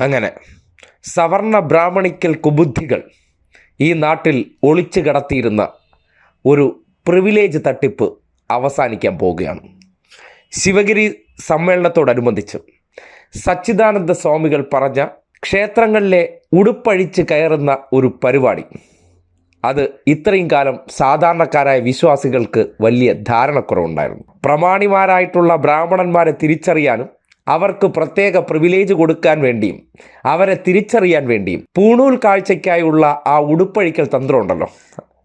അങ്ങനെ സവർണ ബ്രാഹ്മണിക്കൽ കുബുദ്ധികൾ ഈ നാട്ടിൽ ഒളിച്ചു കടത്തിയിരുന്ന ഒരു പ്രിവിലേജ് തട്ടിപ്പ് അവസാനിക്കാൻ പോവുകയാണ്. ശിവഗിരി സമ്മേളനത്തോടനുബന്ധിച്ച് സച്ചിദാനന്ദ സ്വാമികൾ പറഞ്ഞ ക്ഷേത്രങ്ങളിലെ ഉടുപ്പഴിച്ച് കയറുന്ന ഒരു പരിപാടി. അത് ഇത്രയും കാലം സാധാരണക്കാരായ വിശ്വാസികൾക്ക് വലിയ ധാരണക്കുറവുണ്ടായിരുന്നു. പ്രമാണിമാരായിട്ടുള്ള ബ്രാഹ്മണന്മാരെ തിരിച്ചറിയാനും അവർക്ക് പ്രത്യേക പ്രിവിലേജ് കൊടുക്കാൻ വേണ്ടിയും അവരെ തിരിച്ചറിയാൻ വേണ്ടിയും. പൂണൂൽ കാഴ്ചയ്ക്കായുള്ള ആ ഉടുപ്പഴിക്കൽ തന്ത്രമുണ്ടല്ലോ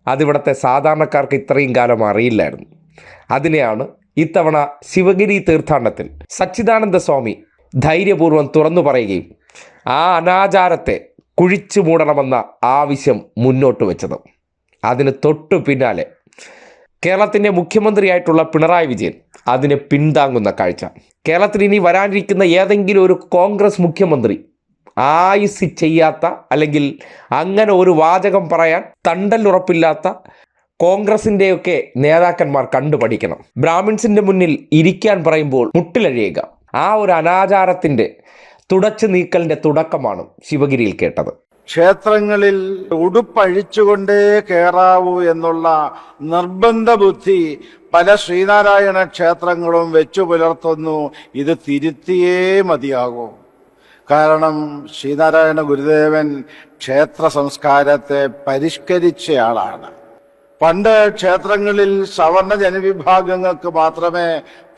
അതിവിടുത്തെ സാധാരണക്കാർക്ക് ഇത്രയും കാലം അറിയില്ലായിരുന്നു. അതിനെയാണ് ഇത്തവണ ശിവഗിരി തീർത്ഥാടനത്തിൽ സച്ചിദാനന്ദ സ്വാമി ധൈര്യപൂർവം തുറന്നു പറയുകയും ആ അനാചാരത്തെ കുഴിച്ചു മൂടണമെന്ന ആവശ്യം മുന്നോട്ട് വെച്ചത്. അതിന് തൊട്ടു പിന്നാലെ കേരളത്തിന്റെ മുഖ്യമന്ത്രിയായിട്ടുള്ള പിണറായി വിജയൻ അതിനെ പിന്താങ്ങുന്ന കാഴ്ച. കേരളത്തിൽ ഇനി വരാനിരിക്കുന്ന ഏതെങ്കിലും ഒരു കോൺഗ്രസ് മുഖ്യമന്ത്രി ആയുസ് ചെയ്യാത്ത അല്ലെങ്കിൽ അങ്ങനെ ഒരു വാചകം പറയാൻ തണ്ടലുറപ്പില്ലാത്ത കോൺഗ്രസിന്റെയൊക്കെ നേതാക്കന്മാർ കണ്ടുപഠിക്കണം. ബ്രാഹ്മിൺസിന്റെ മുന്നിൽ ഇരിക്കാൻ പറയുമ്പോൾ മുട്ടിലഴിയുക. ആ ഒരു അനാചാരത്തിന്റെ തുടച്ചു നീക്കലിന്റെ തുടക്കമാണ് ശിവഗിരിയിൽ കേട്ടത്. ക്ഷേത്രങ്ങളിൽ ഉടുപ്പഴിച്ചുകൊണ്ടേ കയറാവൂ എന്നുള്ള നിർബന്ധ ബുദ്ധി പല ശ്രീനാരായണ ക്ഷേത്രങ്ങളും വെച്ചു പുലർത്തുന്നു. ഇത് തിരുത്തിയേ മതിയാകൂ. കാരണം ശ്രീനാരായണ ഗുരുദേവൻ ക്ഷേത്ര സംസ്കാരത്തെ പരിഷ്കരിച്ചയാളാണ് പണ്ട് ക്ഷേത്രങ്ങളിൽ സവർണ ജനവിഭാഗങ്ങൾക്ക് മാത്രമേ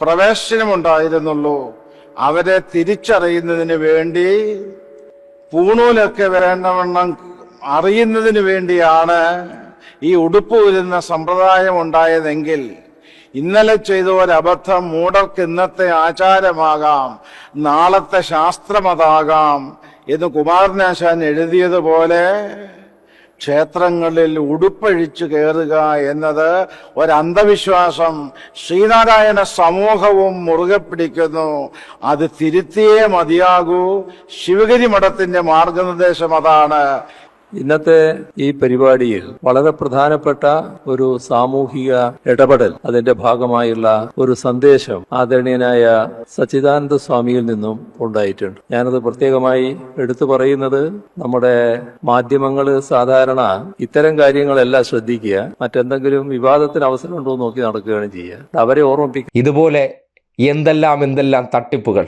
പ്രവേശനമുണ്ടായിരുന്നുള്ളൂ. അവരെ തിരിച്ചറിയുന്നതിന് വേണ്ടി പൂണൂലൊക്കെ വേണ്ടവണ്ണം അറിയുന്നതിന് വേണ്ടിയാണ് ഈ ഉടുപ്പ് വരുന്ന സമ്പ്രദായം ഉണ്ടായതെങ്കിൽ ഇന്നലെ ചെയ്ത ഒരബദ്ധം മൂടർക്ക് ഇന്നത്തെ ആചാരമാകാം നാളത്തെ ശാസ്ത്രമതാകാം എന്ന് കുമാരനാശാൻ എഴുതിയതുപോലെ ക്ഷേത്രങ്ങളിൽ ഉടുപ്പഴിച്ചു കയറുക എന്നത് ഒരന്ധവിശ്വാസം. ശ്രീനാരായണ സമൂഹവും മുറുകെ പിടിക്കുന്നു. അത് തിരുത്തിയേ മതിയാകൂ. ശിവഗിരി മഠത്തിന്റെ മാർഗനിർദ്ദേശം അതാണ്. ഇന്നത്തെ ഈ പരിപാടിയിൽ വളരെ പ്രധാനപ്പെട്ട ഒരു സാമൂഹിക ഇടപെടൽ അതിന്റെ ഭാഗമായുള്ള ഒരു സന്ദേശം ആദരണീയനായ സച്ചിദാനന്ദ സ്വാമിയിൽ നിന്നും ഉണ്ടായിട്ടുണ്ട്. ഞാനത് പ്രത്യേകമായി എടുത്തു പറയുന്നത് നമ്മുടെ മാധ്യമങ്ങൾ സാധാരണ ഇത്തരം കാര്യങ്ങളെല്ലാം ശ്രദ്ധിക്കുക മറ്റെന്തെങ്കിലും വിവാദത്തിന് അവസരമുണ്ടോ എന്ന് നോക്കി നടക്കുകയാണ് ചെയ്യുക. അവരെ ഓർമ്മിപ്പിക്കുക ഇതുപോലെ എന്തെല്ലാം എന്തെല്ലാം തട്ടിപ്പുകൾ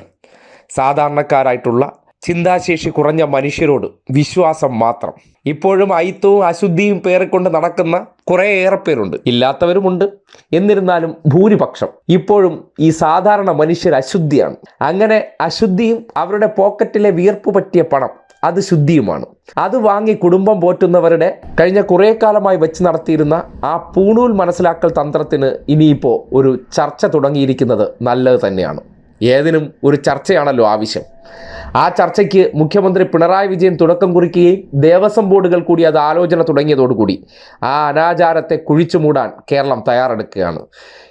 സാധാരണക്കാരായിട്ടുള്ള ചിന്താശേഷി കുറഞ്ഞ മനുഷ്യരോട് വിശ്വാസം മാത്രം. ഇപ്പോഴും അയിത്തവും അശുദ്ധിയും പേറിക്കൊണ്ട് നടക്കുന്ന കുറേയേറെ പേരുണ്ട്. ഇല്ലാത്തവരുമുണ്ട്. എന്നിരുന്നാലും ഭൂരിപക്ഷം ഇപ്പോഴും ഈ സാധാരണ മനുഷ്യർ അശുദ്ധിയാണ്. അങ്ങനെ അശുദ്ധിയും അവരുടെ പോക്കറ്റിലെ വിയർപ്പ് പറ്റിയ പണം അത് ശുദ്ധിയുമാണ്. അത് വാങ്ങി കുടുംബം പോറ്റുന്നവരുടെ കഴിഞ്ഞ കുറേ കാലമായി വെച്ച് നടത്തിയിരുന്ന ആ പൂണൂൽ മനസ്സിലാക്കൽ തന്ത്രത്തിന് ഇനിയിപ്പോൾ ഒരു ചർച്ച തുടങ്ങിയിരിക്കുന്നത് നല്ലത് തന്നെയാണ്. ഏതിനും ഒരു ചർച്ചയാണല്ലോ ആവശ്യം. ആ ചർച്ചയ്ക്ക് മുഖ്യമന്ത്രി പിണറായി വിജയൻ തുടക്കം കുറിക്കുകയും ദേവസ്വം ബോർഡുകൾ കൂടി അത് ആലോചന തുടങ്ങിയതോടുകൂടി ആ അനാചാരത്തെ കുഴിച്ചു മൂടാൻ കേരളം തയ്യാറെടുക്കുകയാണ്.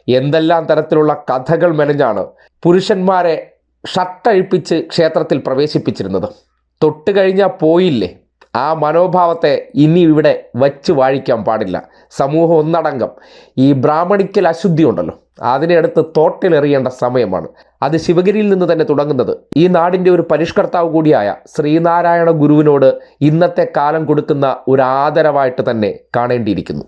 എന്തെല്ലാം തരത്തിലുള്ള കഥകൾ മെനഞ്ഞാണ് പുരുഷന്മാരെ ഷട്ടഴിപ്പിച്ച് ക്ഷേത്രത്തിൽ പ്രവേശിപ്പിച്ചിരുന്നത്? തൊട്ട് കഴിഞ്ഞാൽ പോയില്ലേ? ആ മനോഭാവത്തെ ഇനി ഇവിടെ വച്ച് വാഴിക്കാൻ പാടില്ല. സമൂഹം ഒന്നടങ്കം. ഈ ബ്രാഹ്മണിക്കൽ അശുദ്ധി ഉണ്ടല്ലോ. അതിനടുത്ത് തോട്ടിലെറിയേണ്ട സമയമാണ്. അത് ശിവഗിരിയിൽ നിന്ന് തന്നെ തുടങ്ങുന്നത്. ഈ നാടിന്റെ ഒരു പരിഷ്കർത്താവ് കൂടിയായ ശ്രീനാരായണ ഗുരുവിനോട് ഇന്നത്തെ കാലം കൊടുക്കുന്ന ഒരു ആദരവായിട്ട് തന്നെ കാണേണ്ടിയിരിക്കുന്നു.